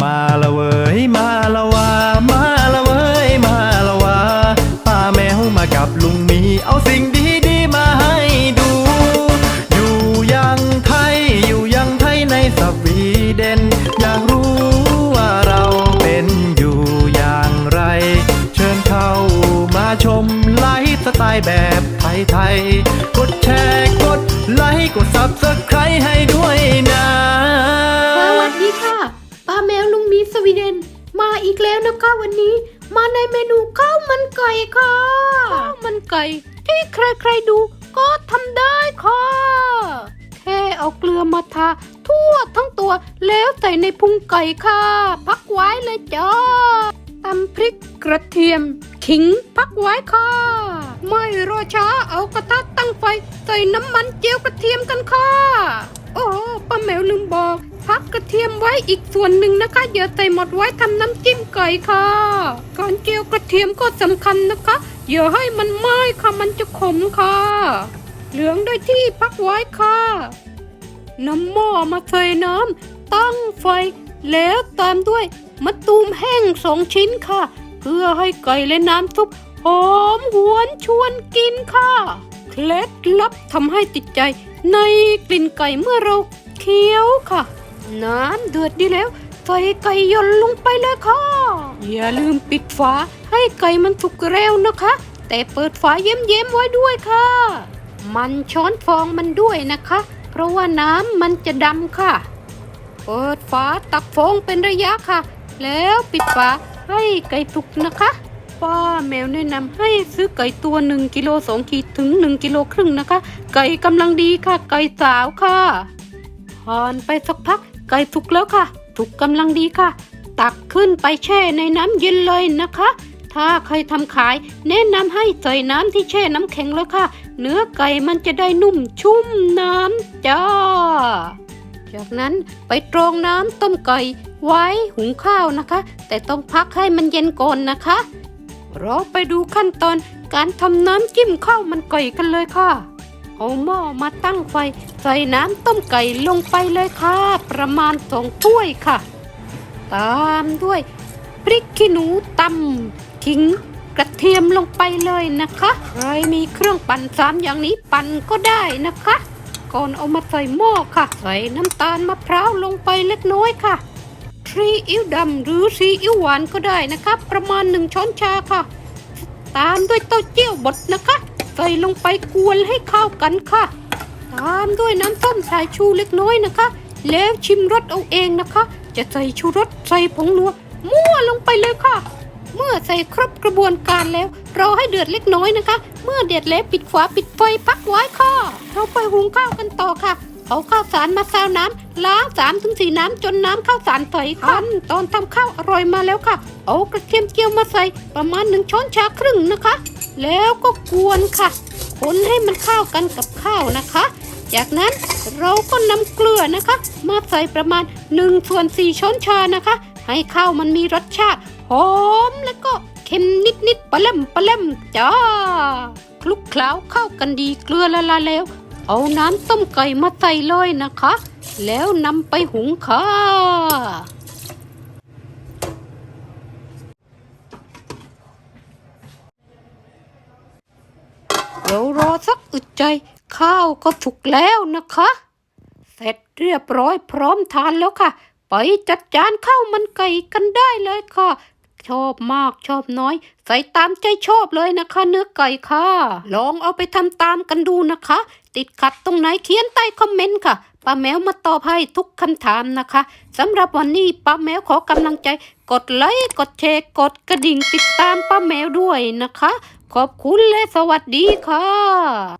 มาละเว้ยมาละวามาละเว้ยมาละวาป้าแมวมากับลุงมีเอาสิ่งดีๆมาให้ดู อยู่ยังไทยอยู่ยังไทยในสวีเดนอยากรู้ว่าเราเป็นอยู่อย่างไร เชิญเข้ามาชมไลฟ์สไตล์แบบไทยๆกดแชร์กดไลค์กดซับสไคร กแล้วนะคะวันนี้ มาในเมนูข้าวมันไก่ค่ะข้าวมันไก่ ที่ใครๆดูก็ทำได้ค่ะ แค่เอาเกลือมาทาทั่วทั้งตัวแล้วใส่ในพุงไก่ค่ะ พักไว้เลยจ้าตำพริกกระเทียม ขิงพักไว้ค่ะ ไม่รอช้าเอากระทะตั้งไฟ ใส่น้ำมันเจียวกระเทียมกันค่ะ โอ้ป้าแมวลืมบอก พักกระเทียมไว้อีกส่วนหนึ่งนะคะอย่าใส่หมดไว้ทำน้ำจิ้มไก่ค่ะ การเจียวกระเทียมก็สำคัญนะคะอย่าให้มันไหม้ค่ะมันจะขมค่ะ เหลืองด้ที่พักไว้ค่ะน้ำหม้อมาใส่น้ำตั้งไฟ แล้วตามด้วยมะตูมแห้งสองชิ้นค่ะ เพื่อให้ไก่และน้ำซุปหอมหวนชวนกินค่ะ เคล็ดลับทำให้ติดใจในกลิ่นไก่เมื่อเราเคี้ยวค่ะ น้ำเดือดดีแล้วใส่ไก่หย่อนลงไปเลยค่ะ อย่าลืมปิดฝาให้ไก่มันสุกเร็วนะคะ แต่เปิดฝาเย้มๆไว้ด้วยค่ะ มันช้อนฟองมันด้วยนะคะ เพราะว่าน้ำมันจะดำค่ะ เปิดฝาตักฟองเป็นระยะค่ะ แล้วปิดฝาให้ไก่สุกนะคะป้าแมวแนะนำให้ซื้อไก่ตัว1กิโล2ขีดถึง1กิโลครึ่งนะคะ ไก่กำลังดีค่ะ ไก่สาวค่ะผ่านไปสักพัก ไก่สุกแล้วค่ะสุกกำลังดีค่ะ ตักขึ้นไปแช่ในน้ำเย็นเลยนะคะ ถ้าใครทำขาย แนะนำให้ใส่น้ำที่แช่น้ำแข็งแล้วค่ะ เนื้อไก่มันจะได้นุ่มชุ่มน้ำจ้า จากนั้นไปตรองน้ำต้มไก่ไว้หุงข้าวนะคะ แต่ต้องพักให้มันเย็นก่อนนะคะเราไปดูขั้นตอนการทำน้ำจิ้มข้าวมันไก่กันเลยค่ะ เอาหม้อมาตั้งไฟ ใส่น้ำต้มไก่ลงไปเลยค่ะ ประมาณสองถ้วยค่ะ ตามด้วย พริกขี้หนูตำขิงกระเทียมลงไปเลยนะคะใครมีเครื่องปั่นสามอย่างนี้ปั่นก็ได้นะคะ ก่อนเอามาใส่หม้อค่ะ ใส่น้ำตาลมะพร้าวลงไปเล็กน้อยค่ะซีอิ๊วดำหรือซีอิ๊วหวานก็ได้นะคะ ประมาณหนึ่งช้อนชาค่ะ ตามด้วยเต้าเจี้ยวบดนะคะ ใส่ลงไปกวนให้เข้ากันค่ะ ตามด้วยน้ำส้มสายชูเล็กน้อยนะคะ แล้วชิมรสเอาเองนะคะ จะใส่ชูรสใส่ผงนัวมั่วลงไปเลยค่ะ เมื่อใส่ครบกระบวนการแล้วรอให้เดือดเล็กน้อยนะคะ เมื่อเดือดแล้วปิดฝาปิดไฟพักไว้ค่ะเราไปหุงข้าวกันต่อค่ะเอาข้าวสารมาซาวน้ำล้างสามถึงสี่น้ำจนน้ำข้าวสารใสค่ะตอนทำข้าวอร่อยมาแล้วค่ะ เอากระเทียมเจียวมาใส่ประมาณหนึ่งช้อนชาครึ่งนะคะ แล้วก็กวนค่ะ คนให้มันเข้ากันกับข้าวนะคะ จากนั้นเราก็นำเกลือนะคะ มาใส่ประมาณ1ส่วน4ช้อนชานะคะ ให้ข้าวมันมีรสชาติหอมแล้วก็เค็มนิดๆปลาเล่มปลาเล่มจ้าคลุกเคล้าเข้ากันดีเกลือละลายแล้ว เอาน้ำต้มไก่มาใส่เลยนะคะ แล้วนำไปหุงค่ะ เดี๋ยวรอสักอึดใจ ข้าวก็สุกแล้วนะคะ เสร็จเรียบร้อยพร้อมทานแล้วค่ะ ไปจัดจานข้าวมันไก่กันได้เลยค่ะ ชอบมากชอบน้อย ใส่ตามใจชอบเลยนะคะ เนื้อไก่ค่ะ ลองเอาไปทำตามกันดูนะคะ ติดขัดตรงไหนเขียนใต้คอมเมนต์ค่ะป้าแมวมาตอบให้ทุกคำถามนะคะสำหรับวันนี้ป้าแมวขอกำลังใจ กดไลค์กดแชร์กดกระดิ่งติดตามป้าแมวด้วยนะคะ ขอบคุณและสวัสดีค่ะ